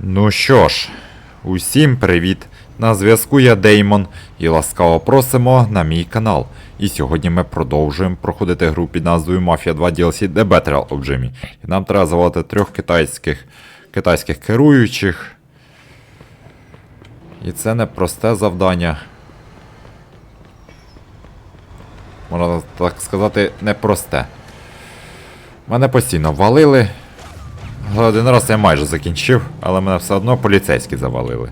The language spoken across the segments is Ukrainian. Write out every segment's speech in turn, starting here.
Ну що ж, усім привіт! На зв'язку я Деймон і ласкаво просимо на мій канал. І сьогодні ми продовжуємо проходити гру під назвою Mafia 2 DLC The Battle of Jimmy. І нам треба завалити трьох китайських, китайських керуючих. І це не просте завдання. Можна так сказати, непросте. Мене постійно валили. Один раз я майже закінчив, але мене все одно поліцейські завалили.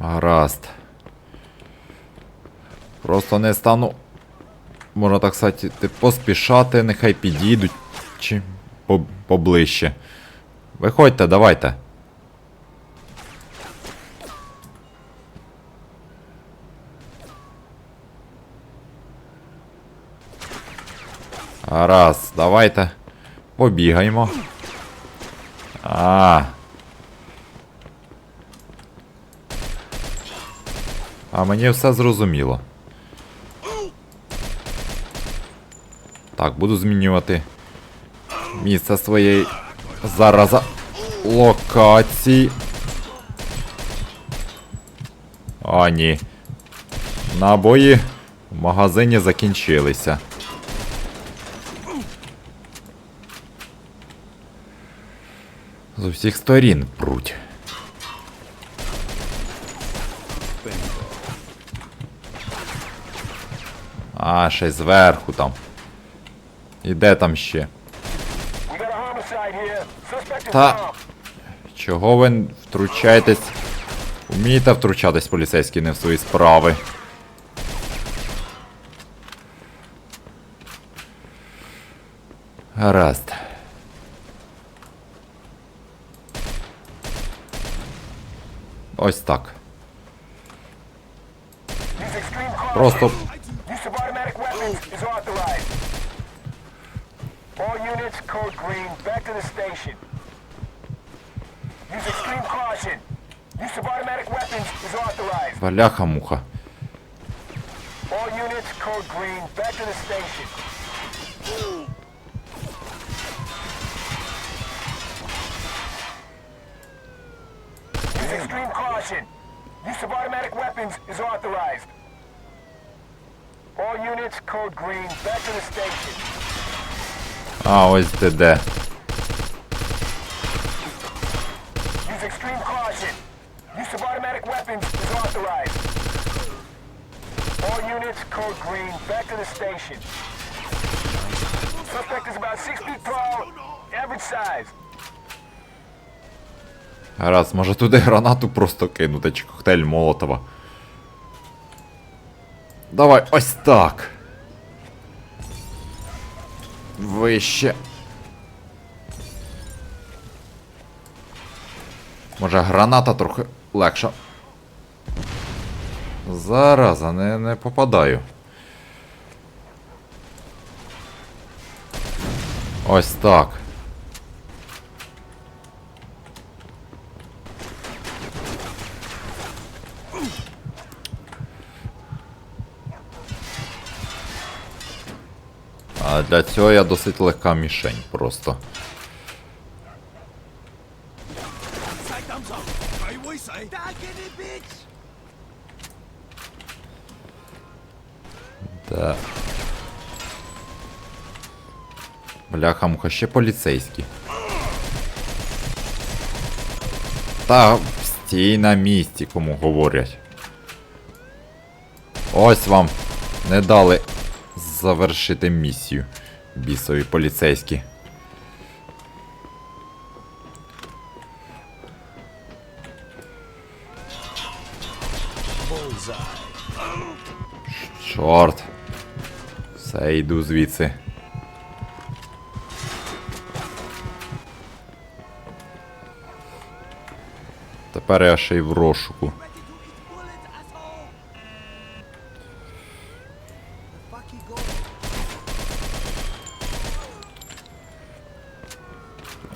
Гаразд. Просто не стану можна так сказати, ти поспішати, нехай підійдуть чи по- поближче. Виходьте, давайте. Раз, давайте. Побігаємо. А. А мені все зрозуміло. Так, буду змінювати місце своєї зараза локації. А, ні. Набої в магазині закінчилися. З усіх сторін пруть. А, ще зверху там. І де там ще? Та- Чого ви втручаєтесь? Умієте втручатись поліцейські не в свої справи. Гаразд. Ось так. Просто code green, back to the station. Use extreme caution. Use of automatic weapons is authorized. бляха-муха. All units, code green, back to the station. Use extreme caution. Use of automatic weapons is authorized. All units, code green, back to the station. А, ось ти де. Гаразд, може туди гранату просто кинути, чи коктейль Молотова. Давай, ось так. Вище. Може граната трохи легша. Зараза, не, не попадаю. Ось так. А для цього я досить легка мішень просто. Да. Бляха-муха, ще поліцейські. Та стій на місці, кому говорять. Ось вам не дали завершити місію. Бісові поліцейські. Чорт. Все, йду звідси. Тепер я ще й в розшуку.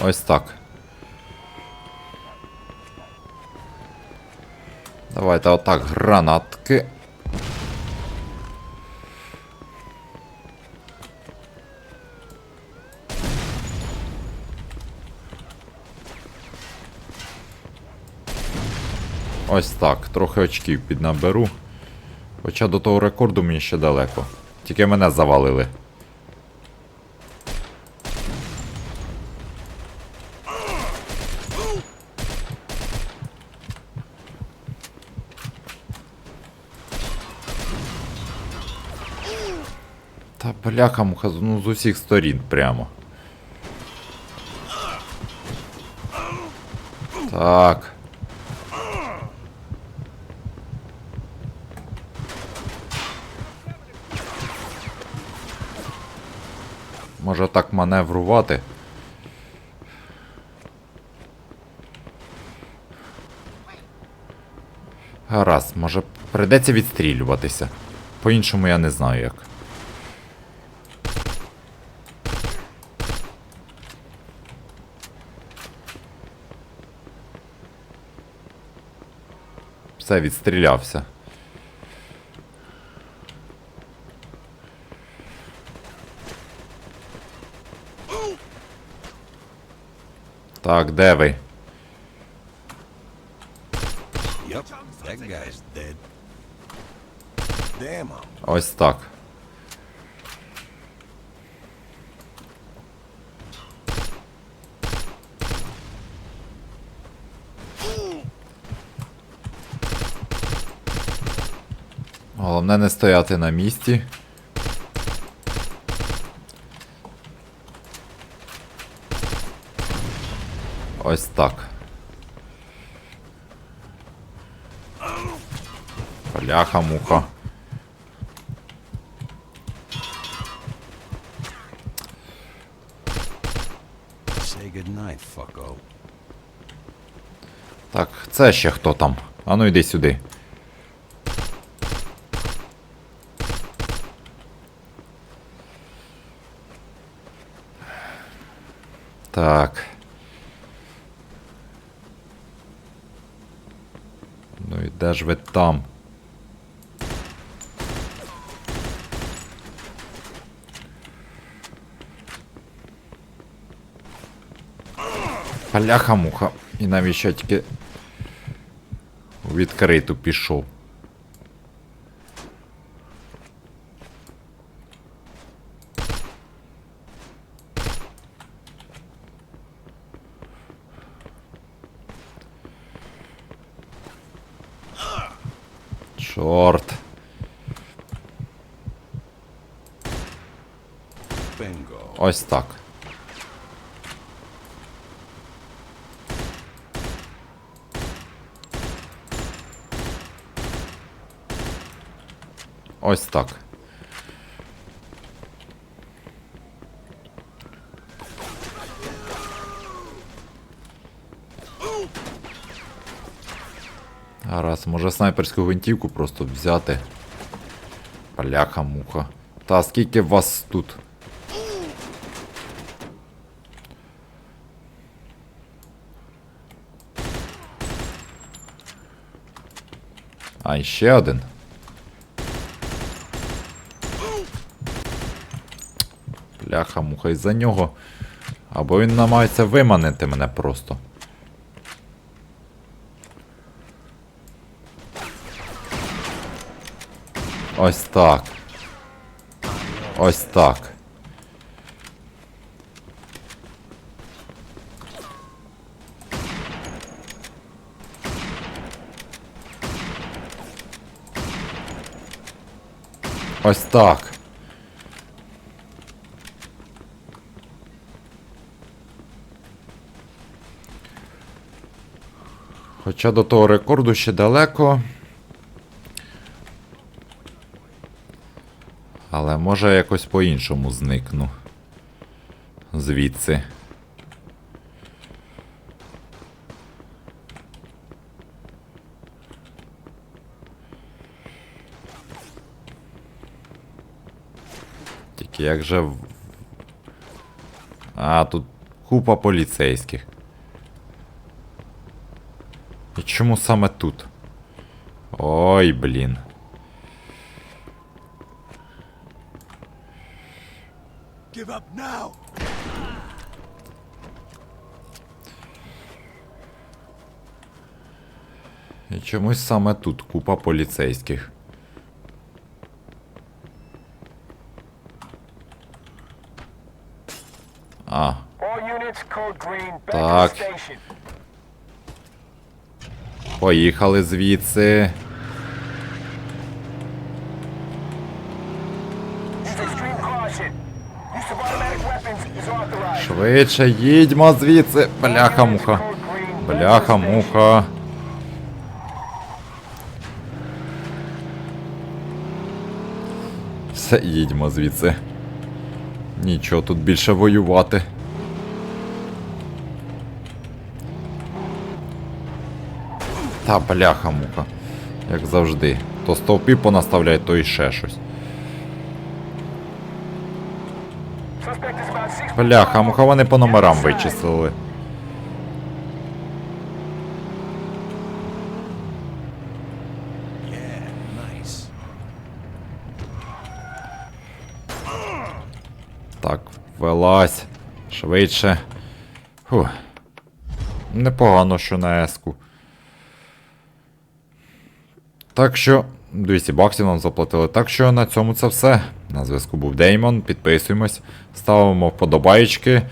Ось так. Давайте отак гранатки. Ось так, трохи очків піднаберу. Хоча до того рекорду мені ще далеко. Тільки мене завалили. Та бляха муха, ну з усіх сторін прямо. Так. Може так маневрувати? Гаразд, може прийдеться відстрілюватися. По-іншому я не знаю як. Все, відстрілявся. Так, де ви? Ось так. Головне не стояти на місці. Ось так. Бляха муха. Так, це ще хто там? Ану йди сюди. Так. Ну і де ж ви там? Паляха-муха. І навіщо тільки у відкриту пішов. Ось так. Ось так. Гаразд, може снайперську гвинтівку просто взяти. Паляха муха. Та скільки вас тут? А, і ще один. Бляха, муха, із-за нього. Або він намагається виманити мене просто. Ось так. Ось так. Ось так. Хоча до того рекорду ще далеко. Але може якось по-іншому зникну. Звідси. Тільки як же. А, тут Купа поліцейських. І чому саме тут? Ой, блін. Give up now! І чомусь саме тут купа поліцейських. Automatic weapons is authorized. Швидше їдьмо звідси. Бляха муха. Code green, back to the Бляха station. муха. Все, їдьмо звідси. Нічого тут більше воювати. Та бляха муха. Як завжди. То стовпи понаставляють, то і ще щось. Бляха, муха вони по номерам вичислили. Велась. Швидше. Фух. Непогано, що на еску. Так що. 200 баксів нам заплатили. Так що на цьому це все. На зв'язку був Деймон. Підписуємось, ставимо вподобайки.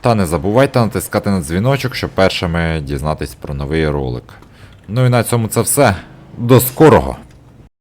Та не забувайте натискати на дзвіночок, щоб першими дізнатись про новий ролик. Ну і на цьому це все. До скорого!